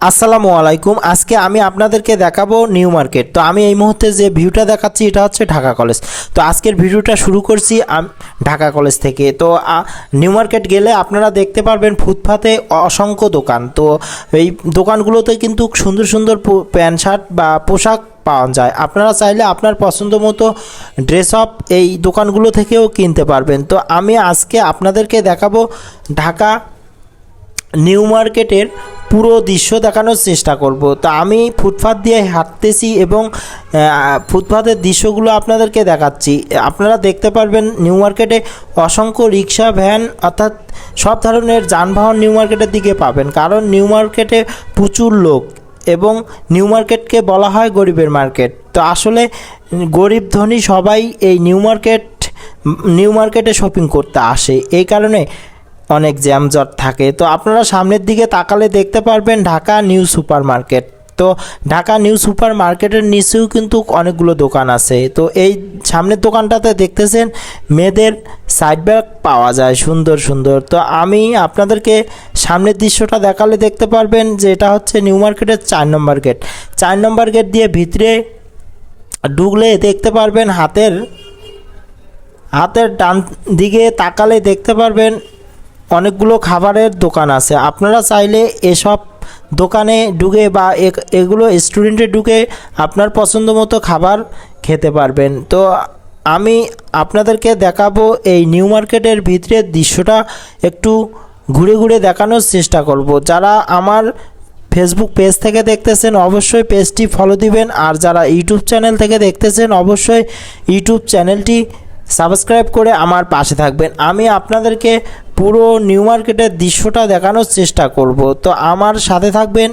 আসসালামু আলাইকুম। আজকে আমি আপনাদেরকে দেখাবো নিউ মার্কেট। তো আমি এই মুহূর্তে যে ভিউটা দেখাচ্ছি, এটা হচ্ছে ঢাকা কলেজ। তো আজকের ভিডিওটা শুরু করছি ঢাকা কলেজ থেকে। তো নিউ মার্কেট গেলে আপনারা দেখতে পারবেন ফুটপাতে অসংখ্য দোকান। তো এই দোকানগুলোতে কিন্তু সুন্দর সুন্দর প্যান্ট শার্ট বা পোশাক পাওয়া যায়। আপনারা চাইলে আপনার পছন্দ মতো ড্রেস আপ এই দোকানগুলো থেকেও কিনতে পারবেন। তো আমি আজকে আপনাদেরকে দেখাবো ঢাকা নিউ মার্কেটের পুরো দৃশ্য দেখানোর চেষ্টা করব। তো আমি ফুটপাথ দিয়ে হাঁটতেছি এবং ফুটপাথের দৃশ্যগুলো আপনাদেরকে দেখাচ্ছি। আপনারা দেখতে পারবেন নিউ মার্কেটে অসংখ্য রিক্সা, ভ্যান অর্থাৎ সব ধরনের যানবাহন নিউ মার্কেটের দিকে পাবেন। কারণ নিউ মার্কেটে প্রচুর লোক এবং নিউ মার্কেটকে বলা হয় গরিবের মার্কেট। তো আসলে গরিব ধনী সবাই এই নিউ মার্কেট, নিউ মার্কেটে শপিং করতে আসে। এই কারণে অনেক জ্যামজট থাকে। তো আপনারা সামনের দিকে তাকালে দেখতে পারবেন ঢাকা নিউ সুপার মার্কেট তো ঢাকা নিউ সুপার মার্কেটের নিচেও কিন্তু অনেকগুলো দোকান আছে। তো এই সামনের দোকানটাতে দেখতেছেন মেয়েদের সাইড ব্যাগ পাওয়া যায় সুন্দর সুন্দর। তো আমি আপনাদেরকে সামনের দৃশ্যটা দেখালে দেখতে পারবেন যে এটা হচ্ছে নিউ মার্কেটের চার নম্বর গেট। চার নম্বর গেট দিয়ে ভিতরে ঢুকলে দেখতে পারবেন হাতের হাতের ডান দিকে তাকালে দেখতে পারবেন অনেকগুলো খাবারের দোকান আছে। আপনারা চাইলে এসব দোকানে ঢুকে বা এগুলো স্টুডেন্টে ঢুকে আপনার পছন্দ মতো খাবার খেতে পারবেন। তো আমি আপনাদেরকে দেখাবো এই নিউ মার্কেটের ভিতরের দৃশ্যটা একটু ঘুরে ঘুরে দেখানোর চেষ্টা করব। যারা আমার ফেসবুক পেজ থেকে দেখতেছেন, অবশ্যই পেজটি ফলো দিবেন। আর যারা ইউটিউব চ্যানেল থেকে দেখতেছেন, অবশ্যই ইউটিউব চ্যানেলটি সাবস্ক্রাইব করে আমার পাশে থাকবেন। আমি আপনাদেরকে পুরো নিউ মার্কেটের দৃশ্যটা দেখানোর চেষ্টা করব। তো আমার সাথে থাকবেন